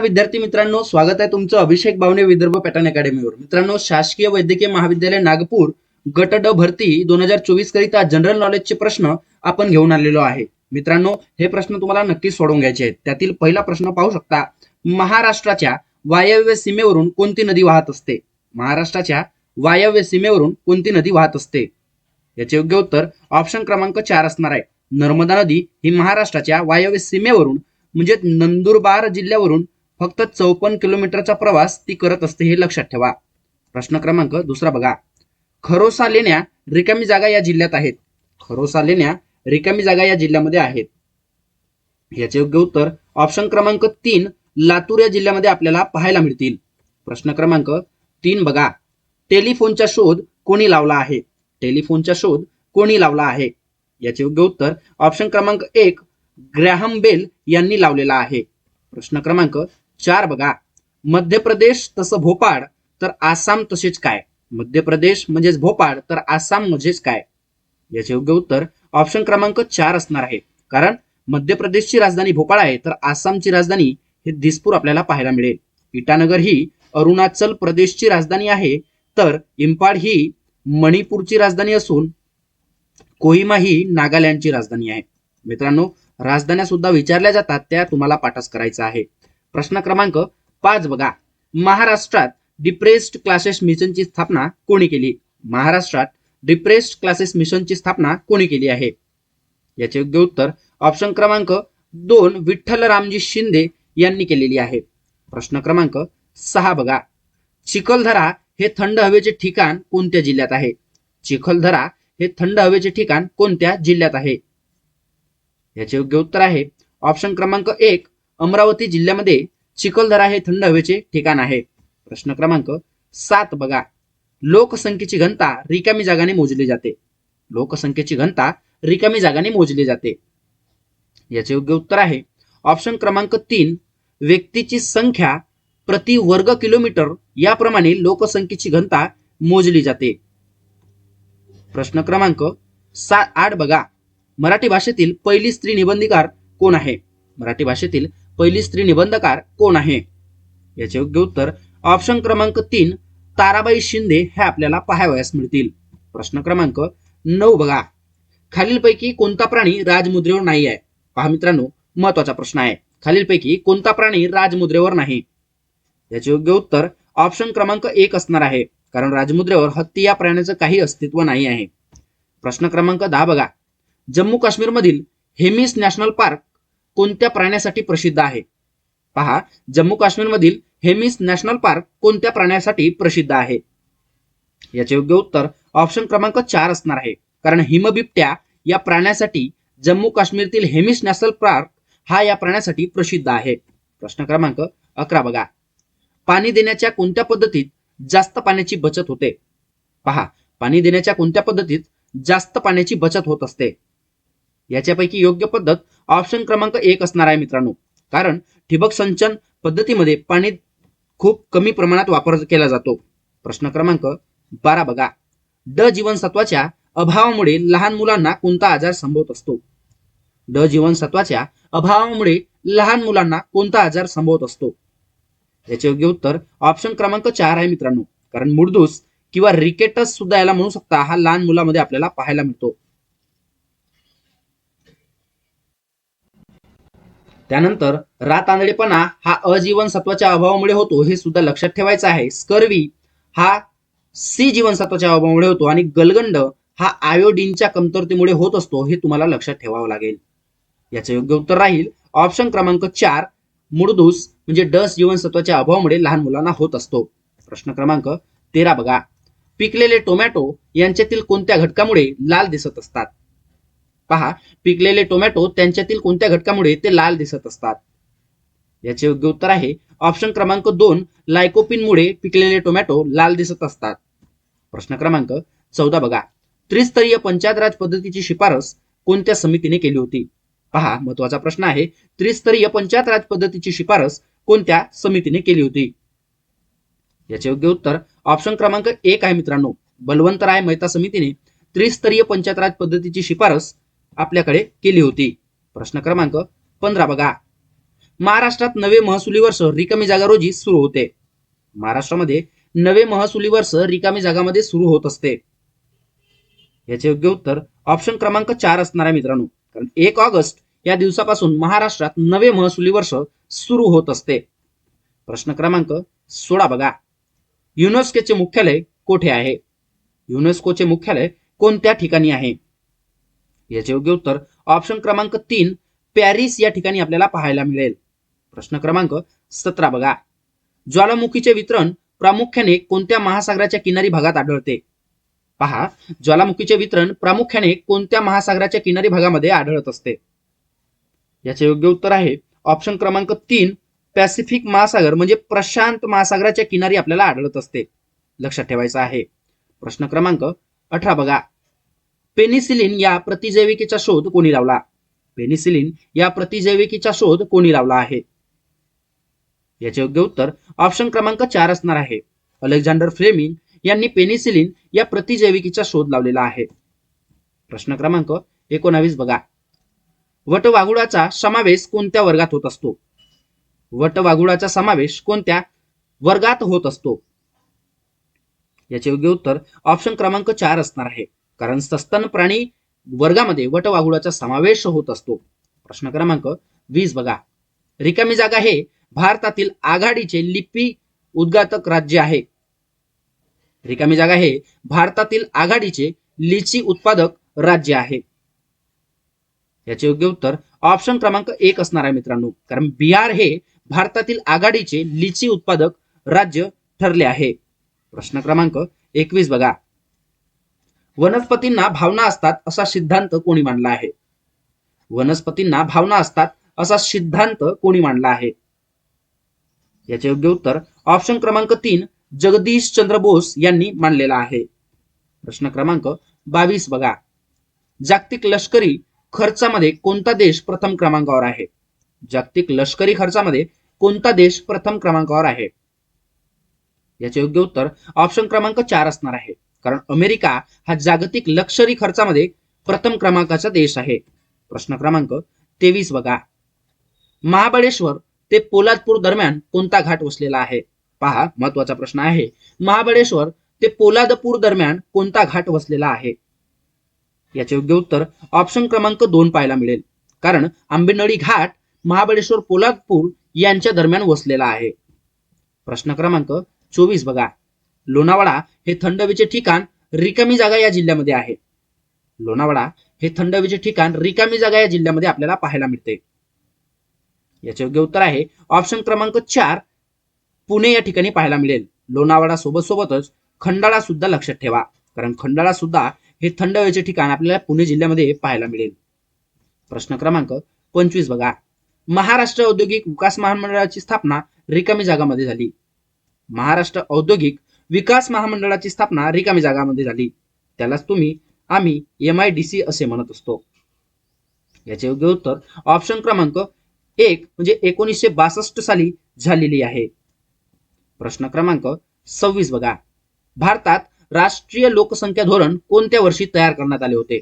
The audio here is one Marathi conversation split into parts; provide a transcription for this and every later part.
विद्यार्थी मित्रांनो स्वागत आहे तुमचं अभिषेक बावने विदर्भ पॅटर्न अकॅडमीवर. मित्रांनो शासकीय वैद्यकीय महाविद्यालय नागपूर गट ड भरती दोन हजार चोवीस करिता जनरल नॉलेजचे प्रश्न आपण घेऊन आलेलो आहे. मित्रांनो हे प्रश्न तुम्हाला नक्की सोडवून घ्यायचे आहेत. त्यातील पहिला प्रश्न पाहू शकता महाराष्ट्राच्या वायव्य सीमेवरून कोणती नदी वाहत असते? महाराष्ट्राच्या वायव्य सीमेवरून कोणती नदी वाहत असते? याचे योग्य उत्तर ऑप्शन क्रमांक चार असणार आहे. नर्मदा नदी ही महाराष्ट्राच्या वायव्य सीमेवरून म्हणजे नंदुरबार जिल्ह्यावरून फक्त चौपन्न किलोमीटरचा प्रवास ती करत असते हे लक्षात ठेवा. प्रश्न क्रमांक दुसरा बघा. खरोसा लेण्या रिकामी जागा या जिल्ह्यात आहेत. खरोसा लेण्या रिकामी जागा या जिल्ह्यामध्ये आहेत. याचे योग्य उत्तर ऑप्शन क्रमांक तीन लातूर या जिल्ह्यामध्ये आपल्याला पाहायला मिळतील. प्रश्न क्रमांक तीन बघा. टेलिफोनचा शोध कोणी लावला आहे? टेलिफोनचा शोध कोणी लावला आहे? याचे योग्य उत्तर ऑप्शन क्रमांक एक ग्रॅहम बेल यांनी लावलेला आहे. प्रश्न क्रमांक चार बघा. मध्य प्रदेश तसं भोपाळ तर आसाम तसेच काय? मध्य प्रदेश म्हणजेच भोपाळ तर आसाम म्हणजेच काय? याचे योग्य उत्तर ऑप्शन क्रमांक चार असणार आहे. कारण मध्य प्रदेशची राजधानी भोपाळ आहे तर आसामची राजधानी हे दिसपूर आपल्याला पाहायला मिळेल. इटानगर ही अरुणाचल प्रदेशची राजधानी आहे तर इम्फाळ ही मणिपूरची राजधानी असून कोहिमा ही नागालँडची राजधानी आहे. मित्रांनो राजधान्या सुद्धा विचारल्या जातात त्या तुम्हाला पाठच करायचा आहे. प्रश्न क्रमांक पाच बघा. महाराष्ट्रात डिप्रेस्ड क्लासेस मिशनची स्थापना कोणी केली? महाराष्ट्रात डिप्रेस्ड क्लासेस मिशनची स्थापना कोणी केली आहे? याचे योग्य उत्तर ऑप्शन क्रमांक दोन विठ्ठल रामजी शिंदे यांनी केलेली आहे. प्रश्न क्रमांक सहा बघा. चिखलदरा हे थंड हवेचे ठिकाण कोणत्या जिल्ह्यात आहे? चिखलदरा हे थंड हवेचे ठिकाण कोणत्या जिल्ह्यात आहे? याचे योग्य उत्तर आहे ऑप्शन क्रमांक एक अमरावती जिल्ह्यामध्ये चिखलदरा हे थंड हवेचे ठिकाण आहे. प्रश्न क्रमांक सात बघा. लोकसंख्येची घनता रिकामी जागाने मोजली जाते. लोकसंख्येची घनता रिकामी जागाने मोजली जाते. याचे योग्य उत्तर आहे. ऑप्शन क्रमांक तीन व्यक्तीची संख्या प्रति वर्ग किलोमीटर याप्रमाणे लोकसंख्येची घनता मोजली जाते. प्रश्न क्रमांक सात आठ बघा. मराठी भाषेतील पहिली स्त्री निबंधिकार कोण आहे? मराठी भाषेतील पहिली स्त्री निबंधकार कोण आहे? याचे योग्य उत्तर ऑप्शन क्रमांक तीन ताराबाई शिंदे हे आपल्याला पाहावयास मिळतील. प्रश्न क्रमांक नऊ बघा. खालीलपैकी कोणता प्राणी राजमुद्रेवर नाही आहे? पहा मित्रांनो महत्त्वाचा प्रश्न आहे. खालीलपैकी कोणता प्राणी राजमुद्रेवर नाही? याचे योग्य उत्तर ऑप्शन क्रमांक एक असणार आहे. कारण राजमुद्रेवर हत्ती या प्राण्याचं काही अस्तित्व नाही आहे. प्रश्न क्रमांक दहा बघा. जम्मू काश्मीरमधील हेमिस नॅशनल पार्क कोणत्या प्राण्यासाठी प्रसिद्ध आहे? पहा जम्मू काश्मीरमधील हेमिस नॅशनल पार्क कोणत्या प्राण्यासाठी प्रसिद्ध आहे? याचे योग्य उत्तर ऑप्शन क्रमांक चार असणार आहे. कारण हिमबिबट्या या प्राण्यासाठी जम्मू काश्मीरतील हेमिस नॅशनल पार्क हा या प्राण्यासाठी प्रसिद्ध आहे. प्रश्न क्रमांक अकरा बघा. पाणी देण्याच्या कोणत्या पद्धतीत जास्त पाण्याची बचत होते? पहा पाणी देण्याच्या कोणत्या पद्धतीत जास्त पाण्याची बचत होत असते? याच्यापैकी योग्य पद्धत ऑप्शन क्रमांक एक असणार आहे मित्रांनो. कारण ठिबक सिंचन पद्धतीमध्ये पाणी खूप कमी प्रमाणात वापर केला जातो. प्रश्न क्रमांक बारा बघा. ड जीवनसत्वाच्या अभावामुळे लहान मुलांना कोणता आजार संभवत असतो? ड जीवनसत्वाच्या अभावामुळे लहान मुलांना कोणता आजार संभवत असतो? याचे योग्य उत्तर ऑप्शन क्रमांक चार आहे मित्रांनो. कारण मुडदूस किंवा रिकेटस सुद्धा याला म्हणू शकता. हा लहान मुलामध्ये आपल्याला पाहायला मिळतो. त्यानंतर रात आंधळेपणा हा अजीवनसत्वाच्या अभावामुळे होतो हे सुद्धा लक्षात ठेवायचं आहे. स्कर्वी हा सी जीवनसत्वाच्या अभावामुळे होतो आणि गलगंड हा आयोडीनच्या कमतरतेमुळे होत असतो हे तुम्हाला लक्षात ठेवावं लागेल. याचं योग्य उत्तर राहील ऑप्शन क्रमांक चार मुडदूस म्हणजे डस जीवनसत्वाच्या अभावामुळे लहान मुलांना होत असतो. प्रश्न क्रमांक तेरा बघा. पिकलेले टोमॅटो यांच्यातील कोणत्या घटकामुळे लाल दिसत असतात? पहा पिकलेले टोमॅटो त्यांच्यातील कोणत्या घटकामुळे ते लाल दिसत असतात? याचे योग्य उत्तर आहे ऑप्शन क्रमांक दोन लायकोपिनमुळे पिकलेले टोमॅटो लाल दिसत असतात. प्रश्न क्रमांक चौदा बघा. त्रिस्तरीय पंचायत राज पद्धतीची शिफारस कोणत्या समितीने केली होती? पहा महत्त्वाचा प्रश्न आहे त्रिस्तरीय पंचायत राज पद्धतीची शिफारस कोणत्या समितीने केली होती? याचे योग्य उत्तर ऑप्शन क्रमांक एक आहे मित्रांनो. बलवंतराय मेहता समितीने त्रिस्तरीय पंचायत राज पद्धतीची शिफारस आपल्याकडे केली होती. प्रश्न क्रमांक पंधरा बघा. महाराष्ट्रात नवे महसुली वर्ष रिकामी जागा रोजी सुरू होते. महाराष्ट्रामध्ये नवे महसुली वर्ष रिकामी जागामध्ये सुरू होत असते. याचे योग्य उत्तर ऑप्शन क्रमांक चार असणार आहे मित्रांनो. कारण एक ऑगस्ट या दिवसापासून महाराष्ट्रात नवे महसुली वर्ष सुरू होत असते. प्रश्न क्रमांक सोळा बघा. युनेस्कोचे मुख्यालय कोठे आहे? युनेस्कोचे मुख्यालय कोणत्या ठिकाणी आहे? याचे योग्य उत्तर ऑप्शन क्रमांक तीन पॅरिस या ठिकाणी आपल्याला पाहायला मिळेल. प्रश्न क्रमांक सतरा बघा. ज्वालामुखीचे वितरण प्रामुख्याने कोणत्या महासागराच्या किनारी भागात आढळते? पहा ज्वालामुखीचे वितरण प्रामुख्याने कोणत्या महासागराच्या किनारी भागामध्ये आढळत असते? याचे योग्य उत्तर आहे ऑप्शन क्रमांक तीन पॅसिफिक महासागर म्हणजे प्रशांत महासागराच्या किनारी आपल्याला आढळत असते. लक्षात ठेवायचं आहे. प्रश्न क्रमांक अठरा बघा. पेनिसिलिन या प्रतिजैविकेचा शोध कोणी लावला? पेनिसिलिन या प्रतिजैविकेचा शोध कोणी लावला आहे? याचे योग्य उत्तर ऑप्शन क्रमांक चार असणार आहे. अलेक्झांडर फ्लेमिंग यांनी पेनिसिलिन या प्रतिजैविकेचा शोध लावलेला आहे. प्रश्न क्रमांक एकोणावीस बघा. वटवाघुळाचा समावेश कोणत्या वर्गात होत असतो? वटवाघुळाचा समावेश कोणत्या वर्गात होत असतो? याचे योग्य उत्तर ऑप्शन क्रमांक चार असणार आहे. कारण सस्तन प्राणी वर्गामध्ये वटवाघुळाचा समावेश होत असतो. प्रश्न क्रमांक वीस बघा. रिकामी जागा हे भारतातील आघाडीचे लिपी उद्घाटक राज्य आहे. रिकामी जागा हे भारतातील आघाडीचे लिची उत्पादक राज्य आहे. याचे योग्य उत्तर ऑप्शन क्रमांक एक असणार आहे मित्रांनो. कारण बिहार हे भारतातील आघाडीचे लिची उत्पादक राज्य ठरले आहे. प्रश्न क्रमांक एकवीस बघा. वनस्पतींना भावना असतात असा सिद्धांत कोणी मांडला आहे. वनस्पतींना भावना असतात असा सिद्धांत कोणी मांडला आहे? याचे योग्य उत्तर ऑप्शन क्रमांक तीन जगदीश चंद्र बोस यांनी मांडलेला आहे. प्रश्न क्रमांक बावीस बघा. जागतिक लष्करी खर्चामध्ये कोणता देश प्रथम क्रमांकावर आहे? जागतिक लष्करी खर्चामध्ये कोणता देश प्रथम क्रमांकावर आहे? याचे योग्य उत्तर ऑप्शन क्रमांक चार असणार आहे. कारण अमेरिका हा जागतिक लक्षरी खर्चामध्ये प्रथम क्रमांकाचा देश आहे. प्रश्न क्रमांक तेवीस बघा. महाबळेश्वर ते पोलादपूर दरम्यान कोणता घाट वसलेला आहे? पहा महत्त्वाचा प्रश्न आहे. महाबळेश्वर ते पोलादपूर दरम्यान कोणता घाट वसलेला आहे? याचे योग्य उत्तर ऑप्शन क्रमांक दोन पाहायला मिळेल. कारण आंबेनळी घाट महाबळेश्वर पोलादपूर यांच्या दरम्यान वसलेला आहे. प्रश्न क्रमांक चोवीस बघा. लोणावळा हे थंड हवेचे ठिकाण रिकामी जागा या जिल्ह्यामध्ये आहे. लोणावळा हे थंड हवेचे ठिकाण रिकामी जागा या जिल्ह्यामध्ये आपल्याला पाहायला मिळते. याचे योग्य उत्तर आहे ऑप्शन क्रमांक चार पुणे या ठिकाणी पाहायला मिळेल. लोणावळा सोबत सोबतच खंडाळा सुद्धा लक्षात ठेवा. कारण खंडाळा सुद्धा हे थंड हवेचे ठिकाण आपल्याला पुणे जिल्ह्यामध्ये पाहायला मिळेल. प्रश्न क्रमांक पंचवीस बघा. महाराष्ट्र औद्योगिक विकास महामंडळाची स्थापना रिकामी जागामध्ये झाली. महाराष्ट्र औद्योगिक विकास महामंडळाची स्थापना रिकामी जागामध्ये झाली. त्यालाच तुम्ही आम्ही एम आय डी सी असे म्हणत असतो. याचे योग्य उत्तर ऑप्शन क्रमांक एक म्हणजे एकोणीसशे बासष्ट साली झालेली आहे. प्रश्न क्रमांक सव्वीस बघा. भारतात राष्ट्रीय लोकसंख्या धोरण कोणत्या वर्षी तयार करण्यात आले होते?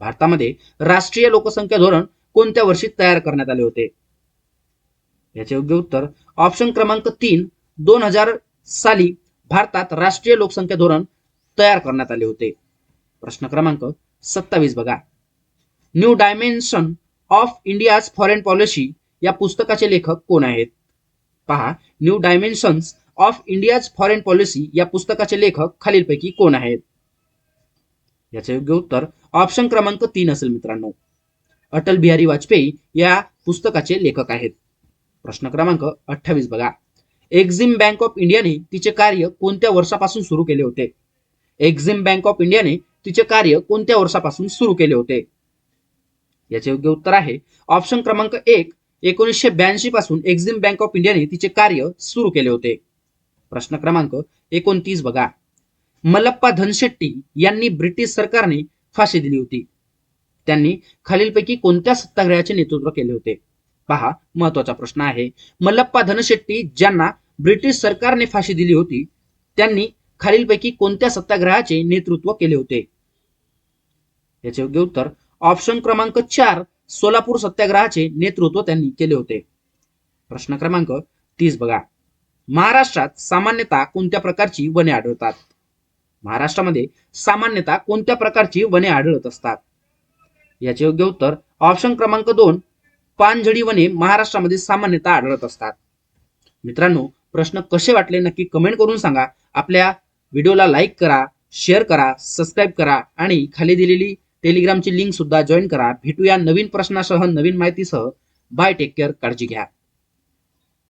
भारतामध्ये राष्ट्रीय लोकसंख्या धोरण कोणत्या वर्षी तयार करण्यात आले होते? याचे योग्य उत्तर ऑप्शन क्रमांक तीन दोन हजार साली भारतात राष्ट्रीय लोकसंख्या धोरण तयार करण्यात आले होते. प्रश्न क्रमांक सत्तावीस बघा. New dimension of India's foreign policy या पुस्तकाचे लेखक कोण आहेत? पहा new dimensions of India's foreign policy या पुस्तकाचे लेखक खालीलपैकी कोण आहेत? याचे योग्य उत्तर ऑप्शन क्रमांक तीन असेल मित्रांनो. अटल बिहारी वाजपेयी या पुस्तकाचे लेखक आहेत. प्रश्न क्रमांक अठ्ठावीस बघा. एक्झिम बँक ऑफ इंडियाने तिचे कार्य कोणत्या वर्षापासून सुरू केले होते? एक्झिम बँक ऑफ इंडियाने तिचे कार्य कोणत्या वर्षापासून सुरू केले होते? याचे योग्य उत्तर आहे ऑप्शन क्रमांक एक एकोणीसशे ब्याऐंशी पासून एक्झिम बँक ऑफ इंडियाने तिचे कार्य सुरू केले होते. प्रश्न क्रमांक एकोणतीस बघा. मल्लप्पा धनशेट्टी यांनी ब्रिटिश सरकारने फाशी दिली होती. त्यांनी खालीलपैकी कोणत्या सत्याग्रहाचे नेतृत्व केले होते? पहा महत्त्वाचा प्रश्न आहे. मल्लप्पा धनशेट्टी ज्यांना ब्रिटिश सरकारने फाशी दिली होती त्यांनी खालीलपैकी कोणत्या सत्याग्रहाचे नेतृत्व केले होते? याचे योग्य उत्तर ऑप्शन क्रमांक चार सोलापूर सत्याग्रहाचे नेतृत्व त्यांनी केले होते. प्रश्न क्रमांक तीस बघा. महाराष्ट्रात सामान्यतः कोणत्या प्रकारची वने आढळतात? महाराष्ट्रामध्ये सामान्यतः कोणत्या प्रकारची वने आढळत असतात? याचे योग्य उत्तर ऑप्शन क्रमांक दोन पानझडी वने महाराष्ट्रामध्ये सामान्यतः आढळत असतात. मित्रांनो प्रश्न कसे वाटले नक्की कमेंट करून सांगा. आपल्या व्हिडिओला लाईक करा शेअर करा सबस्क्राईब करा आणि खाली दिलेली टेलिग्रामची लिंक सुद्धा जॉईन करा. भेटूया नवीन प्रश्नासह नवीन माहितीसह. बाय टेक केअर काळजी घ्या.